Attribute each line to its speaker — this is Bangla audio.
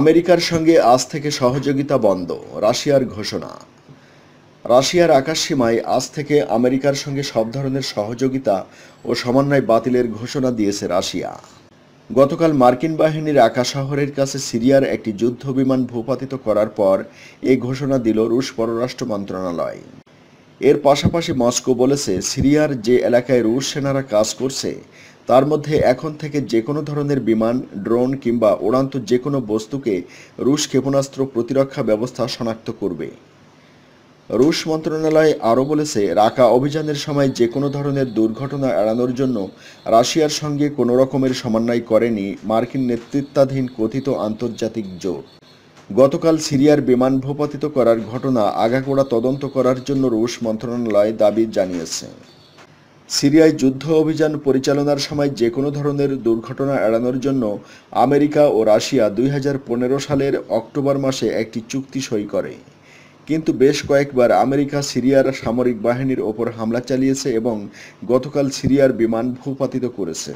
Speaker 1: আমেরিকার সঙ্গে আজ থেকে সহযোগিতা বন্ধ, রাশিয়ার ঘোষণা। রাশিয়ার আকাশসীমায় আজ থেকে আমেরিকার সঙ্গে সব ধরনের সহযোগিতা ও সমন্বয় বাতিলের ঘোষণা দিয়েছে রাশিয়া। গতকাল মার্কিন বাহিনীর আকাশ শহরের কাছে সিরিয়ার একটি যুদ্ধ বিমান ভূপাতিত করার পর এই ঘোষণা দিল রুশ পররাষ্ট্র মন্ত্রণালয়। এর পাশাপাশি মস্কো বলেছে, সিরিয়ার যে এলাকায় রুশ সেনারা কাজ করছে তার মধ্যে এখন থেকে যে কোনো ধরনের বিমান, ড্রোন কিংবা উড়ান্ত যে কোনো বস্তুকে রুশ ক্ষেপণাস্ত্র প্রতিরক্ষা ব্যবস্থা শনাক্ত করবে। রুশ মন্ত্রণালয় আরও বলেছে, রাকা অভিযানের সময় যে কোনো ধরনের দুর্ঘটনা এড়ানোর জন্য রাশিয়ার সঙ্গে কোনো রকমের সমন্বয় করেনি মার্কিন নেতৃত্বাধীন কথিত আন্তর্জাতিক জোট। গতকাল সিরিয়ার বিমান ভূপাতিত করার ঘটনা আগাগোড়া তদন্ত করার জন্য রুশ মন্ত্রণালয় দাবি জানিয়েছে। সিরিয়ায় যুদ্ধ অভিযান পরিচালনার সময় যে কোনো ধরনের দুর্ঘটনা এড়ানোর জন্য আমেরিকা ও রাশিয়া দুই হাজার পনেরো সালের অক্টোবর মাসে একটি চুক্তি সই করে। কিন্তু বেশ কয়েকবার আমেরিকা সিরিয়ার সামরিক বাহিনীর ওপর হামলা চালিয়েছে এবং গতকাল সিরিয়ার বিমান ভূপাতিত করেছে।